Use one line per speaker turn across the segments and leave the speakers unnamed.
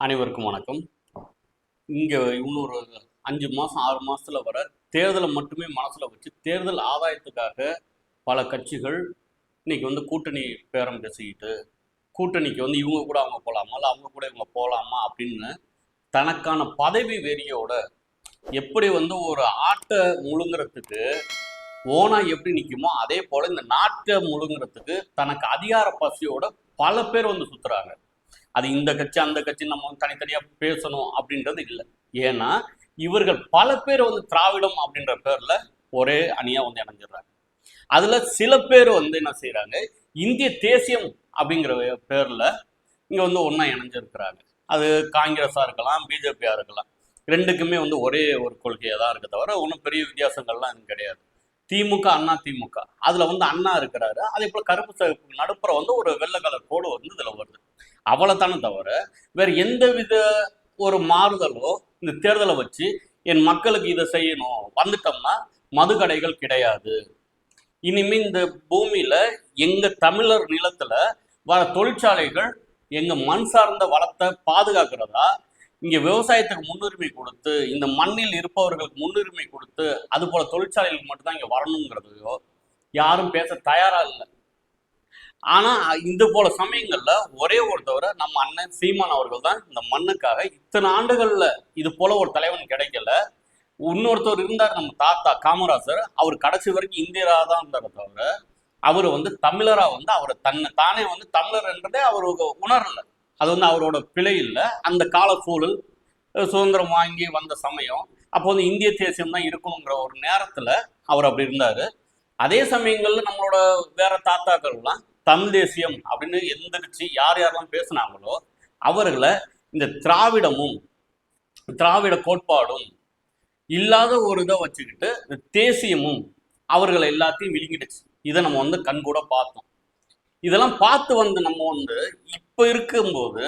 அனைவருக்கும் வணக்கம். இங்கே இன்னொரு அஞ்சு மாதம் ஆறு மாதத்தில் வர தேர்தலை மட்டுமே மனசில் வச்சு தேர்தல் ஆதாயத்துக்காக பல கட்சிகள் இன்னைக்கு வந்து கூட்டணி பேரம் பேசிக்கிட்டு கூட்டணிக்கு வந்து இவங்க கூட அவங்க போகலாமா இல்லை அவங்க கூட இவங்க போகலாமா அப்படின்னு தனக்கான பதவி வெறியோட எப்படி வந்து ஒரு ஆட்டை முழுங்குறதுக்கு ஓனா எப்படி நிற்குமோ அதே போல் இந்த நாட்டை முழுங்குறதுக்கு தனக்கு அதிகார பசியோட பல பேர் வந்து சுற்றுறாங்க அது இந்த கட்சி அந்த கட்சி நம்ம வந்து தனித்தனியா பேசணும் அப்படின்றது இல்லை. ஏன்னா இவர்கள் பல பேர் வந்து திராவிடம் அப்படின்ற பேர்ல ஒரே அணியா வந்து இணைஞ்சிடுறாங்க. அதுல சில பேர் வந்து என்ன செய்யறாங்க இந்திய தேசியம் அப்படிங்கிற பேர்ல இங்க வந்து ஒண்ணா இணைஞ்சிருக்கிறாங்க. அது காங்கிரஸா இருக்கலாம் பிஜேபியா இருக்கலாம். ரெண்டுக்குமே வந்து ஒரே ஒரு கொள்கையா தான் இருக்க தவிர ஒன்றும் பெரிய வித்தியாசங்கள்லாம் கிடையாது. திமுக அண்ணா திமுக. அதுல வந்து அண்ணா இருக்கிறாரு. அதே போல கருப்பு சிவப்பு நடுப்புற வந்து ஒரு வெள்ளை கலர் கோடு வந்து இதுல வருது. அவ்வளவுதானே தவிர வேற எந்த வித ஒரு மாறுதலோ இந்த தேர்தலை வச்சு என் மக்களுக்கு இதை செய்யணும். வந்துட்டோம்னா மது கடைகள் கிடையாது. இனிமே இந்த பூமியில எங்க தமிழர் நிலத்துல வர தொழிற்சாலைகள் எங்க மண் சார்ந்த வளத்தை பாதுகாக்கிறதா இங்க விவசாயத்துக்கு முன்னுரிமை கொடுத்து இந்த மண்ணில் இருப்பவர்களுக்கு முன்னுரிமை கொடுத்து அது போல தொழிற்சாலைகளுக்கு மட்டும்தான் இங்க வரணுங்கிறதையோ யாரும் பேச தயாரா இல்லை. ஆனா இந்த போல சமயங்கள்ல ஒரே ஒரு தவிர நம்ம அண்ணன் சீமான் அவர்கள் தான் இந்த மண்ணுக்காக இத்தனை ஆண்டுகள்ல இது போல ஒரு தலைவன் கிடைக்கல. இன்னொருத்தர் இருந்தார் நம்ம தாத்தா காமராஜர் அவர் கடைசி வரைக்கும் இந்தியரா தான் இருந்தார் தவிர அவர் வந்து தமிழரா வந்து அவர் தன்னை தானே வந்து தமிழர் என்றதே அவர் உணரல. அது வந்து அவரோட பிழை இல்லை. அந்த கால சூழல் சுதந்திரம் வாங்கி வந்த சமயம். அப்போ வந்து இந்திய தேசியம் தான் இருக்கணுங்கிற ஒரு நேரத்தில் அவர் அப்படி இருந்தார். அதே சமயங்களில் நம்மளோட வேற தாத்தாக்கள்லாம் தமிழ் தேசியம் அப்படின்னு எந்திரிச்சு யார் யாரெல்லாம் பேசினாங்களோ அவர்களை இந்த திராவிடமும் திராவிட கோட்பாடும் இல்லாத ஒரு இதை வச்சுக்கிட்டு இந்த தேசியமும் அவர்களை எல்லாத்தையும் விழுங்கிடுச்சு. இதை நம்ம வந்து கண்கூட பார்த்தோம். இதெல்லாம் பார்த்து வந்து நம்ம வந்து இப்போ இருக்கும்போது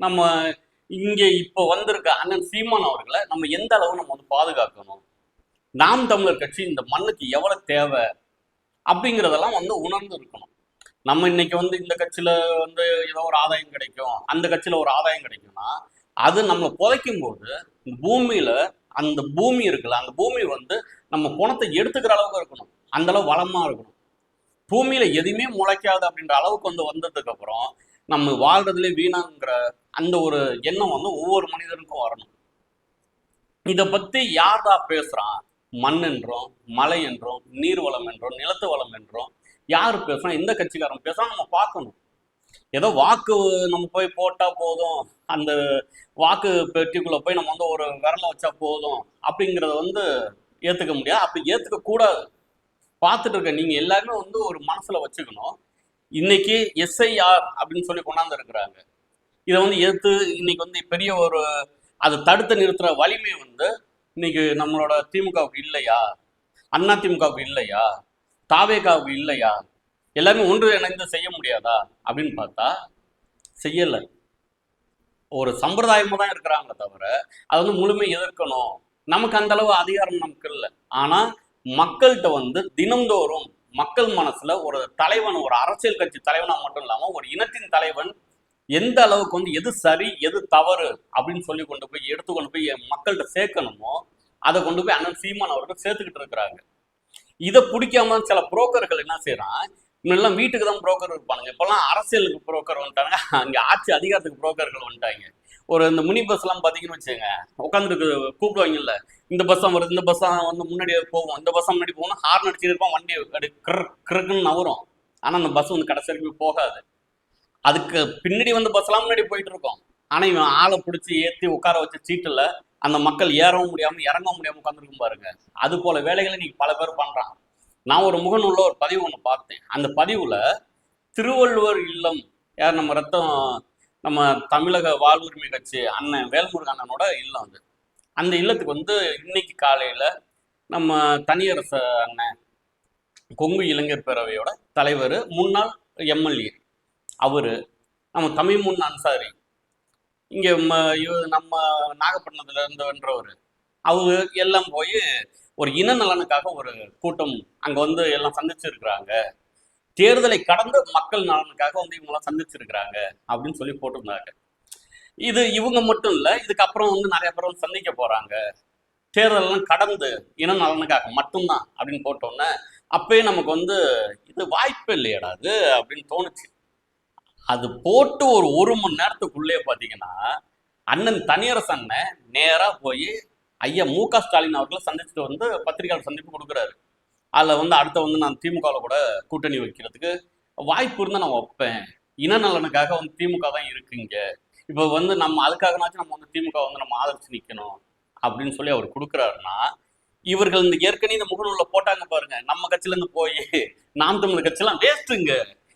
நம்ம இங்கே இப்போ வந்திருக்க அண்ணன் சீமான் அவர்களை நம்ம எந்த அளவு நம்ம வந்து பாதுகாக்கணும்? நாம் தமிழர் கட்சி இந்த மண்ணுக்கு எவ்வளவு தேவை அப்படிங்கிறதெல்லாம் வந்து உணர்ந்து இருக்கணும். நம்ம இன்னைக்கு வந்து இந்த கட்சியில வந்து ஏதோ ஒரு ஆதாயம் கிடைக்கும். அந்த கட்சியில் ஒரு ஆதாயம் கிடைக்கும்னா அது நம்மளை புதைக்கும் போது பூமியில அந்த பூமி இருக்குல்ல அந்த பூமி வந்து நம்ம குணத்தை எடுத்துக்கிற அளவுக்கு இருக்கணும். அந்த அளவு வளமா இருக்கணும். பூமியில எதுவுமே முளைக்காது அப்படின்ற அளவுக்கு வந்து வந்ததுக்கு அப்புறம் நம்ம வாழ்றதுலே வீணாங்கிற அந்த ஒரு எண்ணம் வந்து ஒவ்வொரு மனிதனுக்கும் வரணும். இதை பத்தி யார்டா பேசுறான்? மண் என்றும் மலை என்றும் நீர் வளம் என்றும் நிலத்து வளம் என்றும் யார் பேசுறான் எந்த கட்சிக்காரன் பேசுறான் நம்ம பார்க்கணும். ஏதோ வாக்கு நம்ம போய் போட்டா போதும். அந்த வாக்கு பெட்டிக்குள்ள போய் நம்ம வந்து ஒரு விரல வச்சா போதும். அப்படிங்கிறத வந்து ஏத்துக்க முடியாது. அப்படி ஏத்துக்க கூடாது. பார்த்துட்டு இருக்க நீங்க எல்லாருமே வந்து ஒரு மனசுல வச்சுக்கணும். இன்னைக்கு எஸ்ஐஆர் அப்படின்னு சொல்லி கொண்டாந்து இருக்கிறாங்க இதை வந்து எதிர்த்து இன்னைக்கு வந்து பெரிய ஒரு அதை தடுத்து நிறுத்துற வலிமை வந்து இன்னைக்கு நம்மளோட திமுகவுக்கு இல்லையா? அண்ணா திமுகவுக்கு இல்லையா? தாவேகாவுக்கு இல்லையா? எல்லாமே ஒன்று இணைந்து செய்ய முடியாதா? அப்படின்னு பார்த்தா செய்யலை. ஒரு சம்பிரதாயமாக தான் இருக்கிறாங்க தவிர அதை வந்து முழுமை எதிர்க்கணும். நமக்கு அந்த அளவு அதிகாரம் நமக்கு இல்லை. ஆனால் மக்கள்கிட்ட வந்து தினந்தோறும் மக்கள் மனசுல ஒரு தலைவன் ஒரு அரசியல் கட்சி தலைவனா மட்டும் இல்லாம ஒரு இனத்தின் தலைவன் எந்த அளவுக்கு வந்து எது சரி எது தவறு அப்படின்னு சொல்லி கொண்டு போய் எடுத்து கொண்டு போய் மக்கள்கிட்ட சேர்க்கணுமோ அதை கொண்டு போய் அண்ணன் சீமான் அவர்கள் சேர்த்துக்கிட்டு இருக்கிறாங்க. இதை பிடிக்காம சில புரோக்கர்கள் என்ன செய்யறான் முன்னெல்லாம் வீட்டுக்கு தான் புரோக்கர் இருப்பானுங்க. இப்பெல்லாம் அரசியலுக்கு புரோக்கர் வந்துட்டாங்க அங்கே ஆட்சி அதிகாரத்துக்கு புரோக்கர்கள் வந்துட்டாங்க. ஒரு இந்த மினி பஸ் எல்லாம் பாத்தீங்கன்னு வச்சுங்க உட்காந்துருக்கு கூப்பிடுவாங்கல்ல. இந்த பஸ் வருது இந்த பஸ் வந்து முன்னாடி போகும். இந்த பஸ் முன்னாடி போகணும் ஹார்ன் அடிச்சுட்டு இருப்பான் வண்டி அப்படி கிரு கிருக்குன்னு நவரும். ஆனா அந்த பஸ் வந்து கடைசி வரைக்கும் போகாது. அதுக்கு பின்னாடி வந்து பஸ் எல்லாம் முன்னாடி போயிட்டு இருக்கோம். ஆனா இவன் ஆளை பிடிச்சி ஏத்தி உட்கார வச்ச சீட்டுல அந்த மக்கள் ஏறவும் முடியாம இறங்கவும் முடியாம உட்காந்துருக்கும் பாருங்க. அது போல வேலைகளை இன்னைக்கு பல பேர் பண்றான். நான் ஒரு முகநூலில் ஒரு பதிவு ஒன்று பார்த்தேன். அந்த பதிவில் திருவள்ளுவர் இல்லம் யார் நம்ம ரத்தம் நம்ம தமிழக வாழ்வுரிமை கட்சி அண்ணன் வேல்முருகன் அண்ணனோட இல்லம் அது. அந்த இல்லத்துக்கு வந்து இன்னைக்கு காலையில் நம்ம தனியரசு அண்ணன் கொங்கு இளைஞர் பேரவையோட தலைவர் முன்னாள் எம்எல்ஏ. அவர் நம்ம தமிழ் முன் அன்சாரி. இங்கே ம- நம்ம நாகப்பட்டினத்துல இருந்தவன்றவர். அவங்க எல்லாம் போய் ஒரு இன நலனுக்காக ஒரு கூட்டம் அங்கே வந்து எல்லாம் சந்திச்சிருக்கிறாங்க. தேர்தலை கடந்து மக்கள் நலனுக்காக வந்து இவங்களாம் சந்திச்சிருக்கிறாங்க அப்படின்னு சொல்லி போட்டிருந்தாங்க. இது இவங்க மட்டும் இல்லை இதுக்கப்புறம் வந்து நிறைய பேர் வந்து சந்திக்க போறாங்க. தேர்தலெல்லாம் கடந்து இன நலனுக்காக மட்டும்தான் அப்படின்னு போட்டோன்னே அப்பயே நமக்கு வந்து இது வாய்ப்பு இல்லையடா அது அப்படின்னு தோணுச்சு. அது போட்டு ஒரு ஒரு மணி நேரத்துக்குள்ளே பார்த்தீங்கன்னா அண்ணன் தனியரசு அண்ணன் நேராக போய் ஐயா மு க ஸ்டாலின் அவர்களை சந்திச்சுட்டு வந்து பத்திரிகையாளர் சந்திப்பு கொடுக்குறாரு. அதில் வந்து அடுத்த வந்து நான் திமுகவில் கூட கூட்டணி வைக்கிறதுக்கு வாய்ப்பு இருந்தால் நான் வைப்பேன். இன நலனுக்காக வந்து திமுக தான் இருக்குங்க இப்போ வந்து நம்ம அதுக்காகனாச்சும் நம்ம வந்து திமுக வந்து நம்ம ஆதரிச்சு நிற்கணும் அப்படின்னு சொல்லி அவர் கொடுக்குறாருன்னா இவர்கள் இந்த ஏற்கனவே இந்த முகநூலில் போட்டாங்க பாருங்க. நம்ம கட்சியிலேருந்து போய் நாம் தமிழ் கட்சியெல்லாம் வேஸ்ட்டுங்க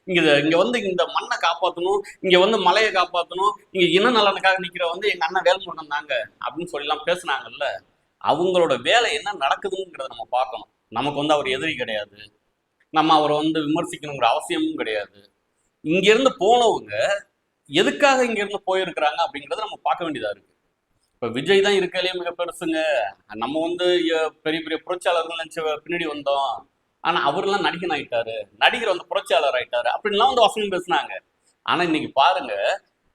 இங்க. இங்க வந்து இந்த மண்ணை காப்பாற்றணும் இங்க வந்து மலையை காப்பாற்றணும் இங்க இன நலனுக்காக நிக்கிற வந்து எங்க அண்ணன் வேல்முருகன் தாங்க அப்படின்னு சொல்லிலாம் பேசுனாங்கல்ல. அவங்களோட வேலை என்ன நடக்குதுங்கிறத நம்ம பார்க்கணும். நமக்கு வந்து அவர் எதிரி கிடையாது. நம்ம அவரை வந்து விமர்சிக்கணுங்கிற அவசியமும் கிடையாது. இங்கிருந்து போனவங்க எதுக்காக இங்கேருந்து போயிருக்கிறாங்க அப்படிங்கிறத நம்ம பார்க்க வேண்டியதா இருக்கு. இப்ப விஜய் தான் இருக்கையிலேயே மிக பெருசுங்க. நம்ம வந்து பெரிய பெரிய புரட்சியாளர்கள் நினைச்ச பின்னாடி வந்தோம். ஆனா அவரெல்லாம் நடிகன் ஆயிட்டாரு. நடிகர் வந்து புரட்சியாளர் ஆயிட்டாரு. அப்படின்லாம் வந்து வசனம் பேசுனாங்க. ஆனா இன்னைக்கு பாருங்க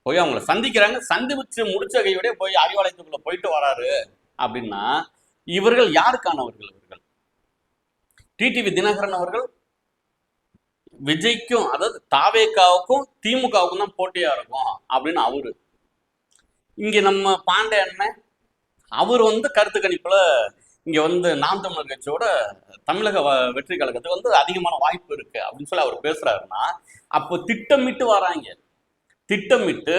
போய் அவங்கள சந்திக்கிறாங்க. சந்திச்சு முடிச்ச கையோடய போய் அறிவாலயத்துக்குள்ள போயிட்டு வராரு. அப்படின்னா இவர்கள் யாருக்கானவர்கள் இவர்கள்? டிடிவி தினகரன் அவர்கள் விஜய்க்கும் அதாவது தாவேக்காவுக்கும் திமுகவுக்கும் தான் போட்டியா இருக்கும் அப்படின்னு அவரு. இங்க நம்ம பாண்டே அண்ணன் அவர் வந்து கருத்து கணிப்புல இங்க வந்து நாம் தமிழர் கட்சியோட தமிழக வ- வெற்றி கழகத்துக்கு வந்து அதிகமான வாய்ப்பு இருக்கு அப்படின்னு சொல்லி அவர் பேசுறாருன்னா அப்போ திட்டமிட்டு வராங்க. திட்டமிட்டு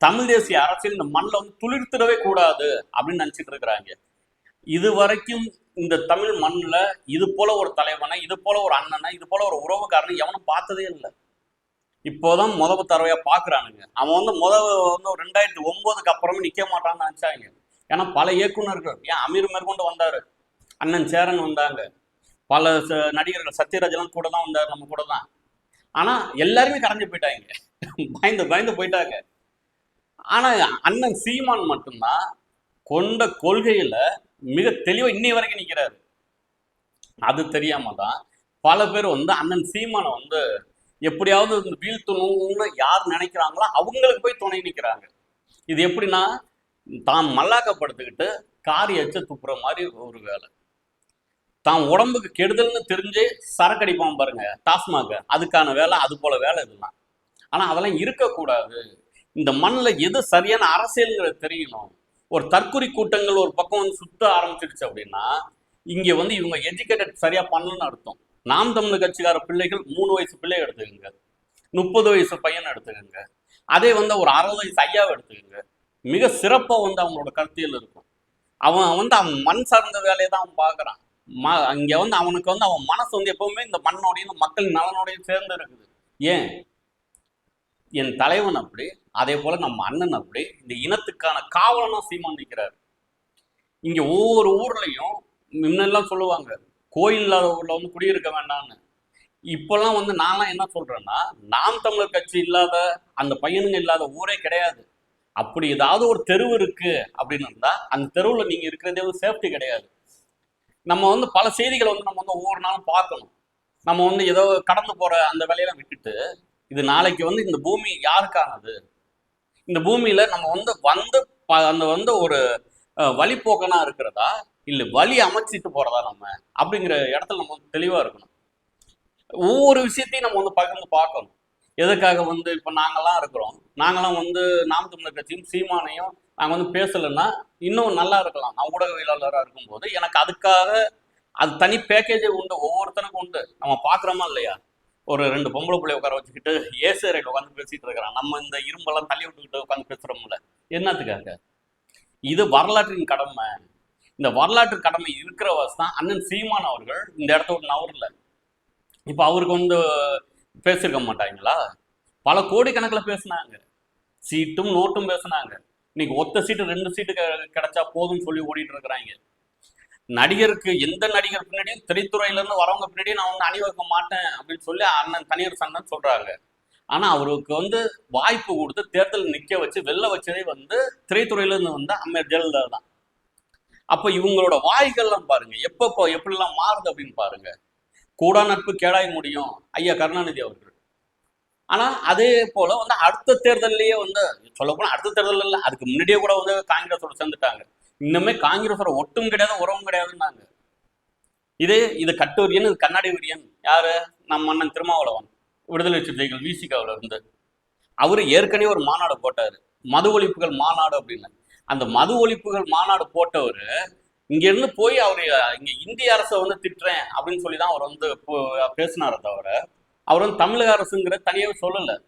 தமிழ் தேசிய அரசியல் இந்த மண்ணில் வந்து துளிர்த்திடவே கூடாது அப்படின்னு நினைச்சிட்டு இருக்கிறாங்க. இது வரைக்கும் இந்த தமிழ் மண்ணில் இது போல ஒரு தலைவனை இது போல ஒரு அண்ணனை இது போல ஒரு உறவுக்காரனை எவனும் பார்த்ததே இல்லை. இப்போதான் முத தடவையா பாக்குறானுங்க. அவன் வந்து முத வந்து ஒரு ரெண்டாயிரத்தி ஒன்பதுக்கு அப்புறமே நிக்க மாட்டான்னு நினைச்சாங்க. ஏன்னா பல இயக்குனர்கள் ஏன் அமீர் மேற்கொண்டு வந்தாரு. அண்ணன் சேரன் வந்தாங்க. பல ச- நடிகர்கள் சத்யராஜெல்லாம் கூட தான் வந்தார் நம்ம கூட தான். ஆனா எல்லாருமே கரைஞ்சு போயிட்டாங்க. பயந்து பயந்து போயிட்டாங்க. ஆனா அண்ணன் சீமான் மட்டும்தான் கொண்ட கொள்கையில மிக தெளிவாக இன்னை வரைக்கும் நிற்கிறாரு அது தெரியாம தான் பல பேர் வந்து அண்ணன் சீமானை வந்து எப்படியாவது இந்த வீழ்த்தணும்னு யார் நினைக்கிறாங்களோ அவங்களுக்கு போய் துணை நிற்கிறாங்க இது எப்படின்னா தான் மல்லாக்கப்படுத்திக்கிட்டு காரி எச்ச துப்புற மாதிரி ஒரு வேலை. தான் உடம்புக்கு கெடுதல்னு தெரிஞ்சு சரக்கு அடிப்பான் பாருங்க டாஸ்மாக. அதுக்கான வேலை அது போல வேலை இதெல்லாம். ஆனால் அதெல்லாம் இருக்கக்கூடாது. இந்த மண்ணில் எது சரியான அரசியல்ங்கிறது தெரியணும். ஒரு தற்குறி கூட்டங்கள் ஒரு பக்கம் வந்து சுத்த ஆரம்பிச்சிடுச்சு அப்படின்னா இங்கே வந்து இவங்க எஜுகேட்டட் சரியாக பண்ணலன்னு அர்த்தம். நாம் தமிழ் கட்சிக்கார பிள்ளைகள் மூணு வயசு பிள்ளைய எடுத்துக்கோங்க. முப்பது வயசு பையனை எடுத்துக்கோங்க. அதே வந்து ஒரு அறுபது வயசு ஐயாவை எடுத்துக்கோங்க. மிக சிறப்பாக வந்து அவங்களோட கருத்தியல் இருக்கும். அவன் வந்து அவன் மண் சார்ந்த வேலையை தான் அவன் பார்க்குறான். ம இங்கே வந்து அவனுக்கு வந்து அவன் மனசு வந்து எப்பவுமே இந்த மண்ணோடையும் இந்த மக்கள் நலனோடையும் சேர்ந்து இருக்குது. ஏன்? என் தலைவன் அப்படி அதே போல நம்ம அண்ணன் அப்படி இந்த இனத்துக்கான காவலனா சீமான் நிற்கிறார் இங்க ஒவ்வொரு ஊர்லயும் முன்னெல்லாம் சொல்லுவாங்க கோயில் இல்லாத ஊர்ல வந்து குடியிருக்க வேண்டாம்னு. இப்பெல்லாம் வந்து நான்லாம் என்ன சொல்றேன்னா நாம் தமிழர் கட்சி இல்லாத அந்த பையனுங்க இல்லாத ஊரே கிடையாது. அப்படி ஏதாவது ஒரு தெருவு இருக்கு அப்படின்னு இருந்தா அந்த தெருவுல நீங்க இருக்கிறதே ஒரு சேஃப்டி கிடையாது. நம்ம வந்து பல செய்திகளை வந்து நம்ம வந்து ஒவ்வொரு நாளும் பார்க்கணும். நம்ம வந்து ஏதோ கடந்து போற அந்த வேலையெல்லாம் விட்டுட்டு இது நாளைக்கு வந்து இந்த பூமி யாருக்கானது? இந்த பூமியில நம்ம வந்து வந்து ப- அந்த வந்து ஒரு வழிபோக்கனா இருக்கிறதா? இல்லை வழி அமைச்சிட்டு போறதா நம்ம? அப்படிங்கிற இடத்துல நம்ம வந்து தெளிவா இருக்கணும். ஒவ்வொரு விஷயத்தையும் நம்ம வந்து பகிர்ந்து பார்க்கணும். எதுக்காக வந்து இப்போ நாங்களாம் இருக்கிறோம்? நாங்களாம் வந்து நாம் தமிழர் கட்சியும் சீமானையும் நாங்கள் வந்து பேசலைன்னா இன்னும் நல்லா இருக்கலாம். நான் ஊடகவியலாளராக இருக்கும்போது எனக்கு அதுக்காக அது தனி பேக்கேஜே உண்டு ஒவ்வொருத்தனுக்கும் உண்டு. நம்ம பார்க்குறோமா இல்லையா? ஒரு ரெண்டு பொம்பளை பிள்ளை உட்கார வச்சுக்கிட்டு ஏசரையில் உட்காந்து பேசிட்டு இருக்கிறான். நம்ம இந்த இரும்பெல்லாம் தள்ளி விட்டுக்கிட்டு உட்காந்து பேசுறோம்ல என்னத்துக்காக இது வரலாற்றின் கடமை. இந்த வரலாற்று கடமை இருக்கிற தான் அண்ணன் சீமான் அவர்கள் இந்த இடத்த விட்டு நவரில் இப்போ அவருக்கு வந்து பேசியிருக்க மாட்டாங்களா? பல கோடிக்கணக்கில் பேசினாங்க. சீட்டும் நோட்டும் பேசினாங்க. இன்னைக்கு ஒத்த சீட்டு ரெண்டு சீட்டு கிடைச்சா போதும்னு சொல்லி ஓடிட்டு இருக்கிறாங்க. நடிகருக்கு எந்த நடிகர் பின்னாடியும் திரைத்துறையில இருந்து வரவங்க பின்னாடியும் நான் வந்து அணிவகுக்க மாட்டேன் அப்படின்னு சொல்லி அண்ணன் தனியார் சங்கம் சொல்றாங்க. ஆனா அவருக்கு வந்து வாய்ப்பு கொடுத்து தேர்தல் நிக்க வச்சு வெளில வச்சதே வந்து திரைத்துறையில இருந்து வந்த அம்மையார் ஜெயலலிதா தான். அப்ப இவங்களோட வாய்கள்லாம் பாருங்க. எப்பப்போ எப்படிலாம் மாறுது அப்படின்னு பாருங்க. கூடா நட்பு கேடாய் முடியும் ஐயா கருணாநிதி அவர்கள். ஆனா அதே போல வந்து அடுத்த தேர்தல்லையே வந்து சொல்ல அடுத்த தேர்தல் இல்லை அதுக்கு முன்னாடியே கூட வந்து காங்கிரஸோட சேர்ந்துட்டாங்க. இன்னுமே காங்கிரஸோட ஒட்டும் கிடையாது உறவும் கிடையாதுன்னாங்க. இதே இது கட்டுரியன் இது கண்ணாடி விரியன். யாரு? நம்ம அண்ணன் திருமாவளவன். விடுதலை சிறுத்தைகள் விசிகாவில் இருந்து. அவரு ஏற்கனவே ஒரு மாநாடு போட்டாரு. மது ஒழிப்புகள் மாநாடு அப்படின்னு. அந்த மது ஒழிப்புகள் மாநாடு போட்டவர் இங்க இருந்து போய் அவரு இங்க இந்திய அரசை வந்து திட்டுறேன் அப்படின்னு சொல்லி தான் அவர் வந்து போ- தவிர அவர் வந்து தமிழக அரசுங்கிற தனியாக சொல்லல.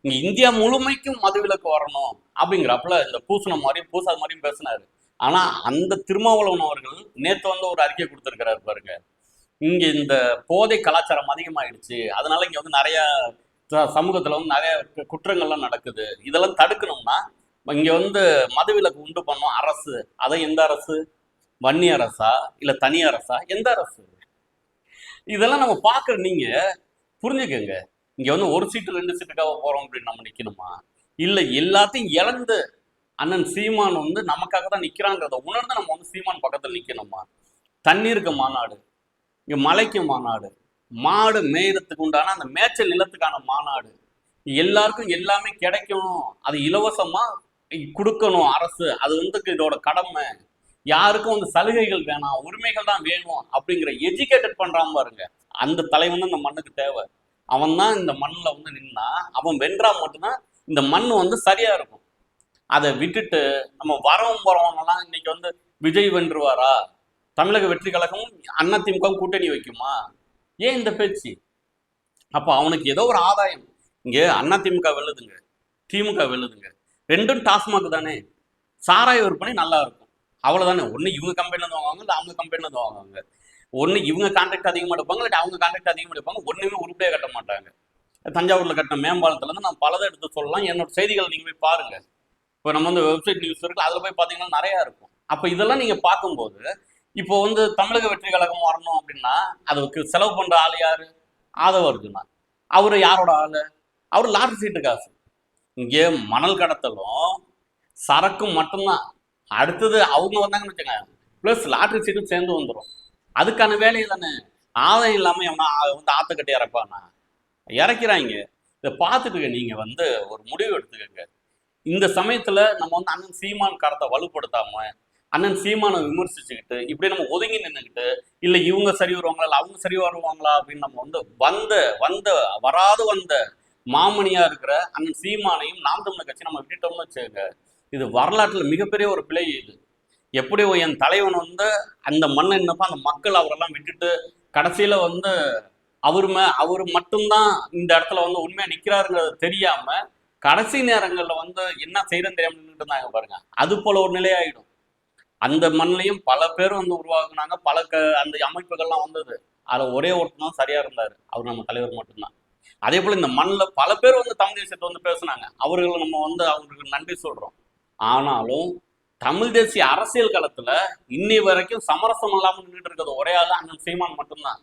இங்க இந்தியா முழுமைக்கும் மதுவிலக்கு வரணும் அப்படிங்கிறப்பல இந்த பூசணம் மாதிரியும் பூசாத மாதிரியும் பேசினாரு. ஆனால் அந்த திருமாவளவன் அவர்கள் நேற்று வந்து ஒரு அறிக்கை கொடுத்திருக்கிறாரு பாருங்க. இங்கே இந்த போதை கலாச்சாரம் அதிகமாயிடுச்சு. அதனால இங்கே வந்து நிறைய ச- வந்து நிறைய கு- குற்றங்கள்லாம் நடக்குது. இதெல்லாம் தடுக்கணும்னா இங்கே வந்து மதுவிலக்கு உண்டு பண்ணோம் அரசு. அதை எந்த அரசு? வன்னி அரசா? இல்லை தனி அரசா? எந்த அரசு? இதெல்லாம் நம்ம பார்க்குற நீங்கள் புரிஞ்சுக்கங்க. இங்கே வந்து ஒரு சீட்டு ரெண்டு சீட்டுக்காக போகிறோம் அப்படின்னு நம்ம நிற்கணுமா இல்லை எல்லாத்தையும் இழந்து அண்ணன் சீமான் வந்து நமக்காக தான் நிக்கிறாங்கிறத உணர்ந்து நம்ம வந்து சீமான் பக்கத்துல நிக்கணுமா தண்ணீருக்கு மாநாடு இங்க மலைக்கு மாநாடு மாடு மேயறதுக்கு உண்டான அந்த மேய்ச்சல் நிலத்துக்கான மாநாடு. எல்லாருக்கும் எல்லாமே கிடைக்கணும். அது இலவசமா கொடுக்கணும் அரசு. அது வந்து இதோட கடமை. யாருக்கும் வந்து சலுகைகள் வேணாம் உரிமைகள் தான் வேணும் அப்படிங்கிற எஜுகேட்டட் பண்றான் பாருங்க. அந்த தலைவன் இந்த மண்ணுக்கு தேவை. அவன் தான் இந்த மண்ணில் வந்து நின்னா அவன் வென்றா மட்டும்தான் இந்த மண் வந்து சரியா இருக்கும். அதை விட்டுட்டு நம்ம வரவும் போறவங்கலாம் இன்னைக்கு வந்து விஜய் வென்றுவாரா? தமிழக வெற்றி கழகமும் அதிமுகவும் கூட்டணி வைக்குமா? ஏன் இந்த பேச்சு? அப்போ அவனுக்கு ஏதோ ஒரு ஆதாயம். இங்கே அதிமுக வெல்லுதுங்க திமுக வெல்லுதுங்க. ரெண்டும் டாஸ்மாக் தானே. சாராய விற்பனை நல்லா இருக்கும். அவ்வளோதானே ஒன்று இவங்க கம்பெனிலேருந்து வாங்குவாங்க இல்லை அவங்க கம்பெனிலேருந்து வாங்குவாங்க. ஒன்று இவங்க கான்ட்ராக்ட் அதிகமாக எடுப்பாங்க இல்லை அவங்க கான்ட்ராக்ட் அதிகமாக எடுப்பாங்க. ஒன்றுமே உருப்படியாக கட்ட மாட்டாங்க. தஞ்சாவூரில் கட்டின மேம்பாலத்துலேருந்து நான் பலதை எடுத்து சொல்லலாம். என்னோட செய்திகள் நீங்கள் போய் பாருங்கள் இப்போ நம்ம வந்து வெப்சைட் நியூஸ் இருக்கு அதுல போய் பாத்தீங்கன்னா நிறைய இருக்கும். அப்ப இதெல்லாம் நீங்க பார்க்கும்போது இப்போ வந்து தமிழக வெற்றி கழகம் வரணும் அப்படின்னா அதுக்கு செலவு பண்ற ஆள் யாரு? ஆதவ அர்ஜுனா அவரு யாரோட ஆளு? அவர் லாட்டரி சீட்டு காசு. இங்கே மணல் கடத்தலும் சரக்கும் மட்டும்தான். அடுத்தது அவங்க வந்தாங்கன்னு வச்சுங்க ப்ளஸ் லாட்ரி சீட்டும் சேர்ந்து வந்துடும் அதுக்கான வேலையை தானே. ஆதாயம் இல்லாம எவனா வந்து ஆத்த கட்டி இறப்பானா? இறக்கிறாங்க. இதை பார்த்துட்டுங்க நீங்க வந்து ஒரு முடிவு எடுத்துக்கங்க. இந்த சமயத்துல நம்ம வந்து அண்ணன் சீமான் கரத்தை வலுப்படுத்தாம அண்ணன் சீமானை விமர்சிச்சுக்கிட்டு இப்படி நம்ம ஒதுங்கி நின்றுக்கிட்டு இல்ல இவங்க சரி வருவாங்களா இல்ல அவங்க சரி வருவாங்களா அப்படின்னு நம்ம வந்து வந்த வந்த வராது வந்த மாமணியா இருக்கிற அண்ணன் சீமானையும் நாம் தமிழர் கட்சி நம்ம விட்டுட்டோம்னு வச்சுக்கோங்க. இது வரலாற்றுல மிகப்பெரிய ஒரு பிழை இது. எப்படி என் தலைவன் வந்து அந்த மண்ணை என்னப்பா அந்த மக்கள் அவரெல்லாம் விட்டுட்டு கடைசியில வந்து அவருமே அவர் மட்டும்தான் இந்த இடத்துல வந்து உண்மையா நிற்கிறாருங்கிறது தெரியாம கடைசி நேரங்கள்ல வந்து என்ன செய்யறதுன்னு தெரியாமல் நின்றுட்டு இருந்தாங்க பாருங்க. அது போல ஒரு நிலையாயிடும் அந்த மண்ணிலையும் பல பேர் வந்து உருவாக்குனாங்க. பல க அந்த அமைப்புகள்லாம் வந்தது. அதுல ஒரே ஒருத்தர் தான் சரியா இருந்தாரு. அவர் நம்ம தலைவர் மட்டும்தான். அதே போல இந்த மண்ணில் பல பேர் வந்து தமிழ் தேசியத்தை வந்து பேசுனாங்க. அவர்கள் நம்ம வந்து அவங்களுக்கு நன்றி சொல்றோம். ஆனாலும் தமிழ் தேசிய அரசியல் களத்துல இன்னி வரைக்கும் சமரசம் இல்லாம நின்றுட்டு இருக்கிறது ஒரே ஆள் அண்ணன் சீமான் மட்டும்தான்.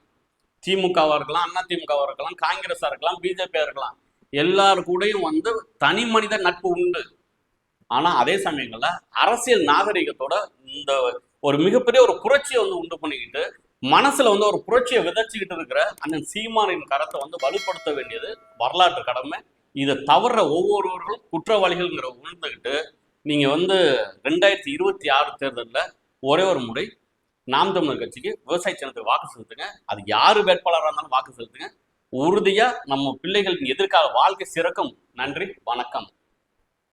திமுகவா இருக்கலாம் அண்ணா திமுகவா இருக்கலாம் காங்கிரஸா இருக்கலாம் பிஜேபியா இருக்கலாம். எல்லாரு கூடயும் வந்து தனி மனித நட்பு உண்டு. ஆனால் அதே சமயங்களில் அரசியல் நாகரிகத்தோட இந்த ஒரு மிகப்பெரிய ஒரு புரட்சியை வந்து உண்டு பண்ணிக்கிட்டு மனசுல வந்து ஒரு புரட்சியை விதைச்சிக்கிட்டு இருக்கிற அண்ணன் சீமானின் கரத்தை வந்து வலுப்படுத்த வேண்டியது வரலாற்று கடமை. இதை தவற ஒவ்வொருவர்களும் குற்றவாளிகள்ங்கிற உணர்ந்துக்கிட்டு நீங்க வந்து ரெண்டாயிரத்தி இருபத்தி ஆறு தேர்தலில் ஒரே ஒரு முறை நாம் தமிழர் கட்சிக்கு விவசாய சின்னத்துக்கு வாக்கு செலுத்துங்க. அது யார் வேட்பாளராக இருந்தாலும் வாக்கு செலுத்துங்க. உறுதியா நம்ம பிள்ளைகளின் எதிர்கால வாழ்க்கை சிறக்கும். நன்றி வணக்கம்.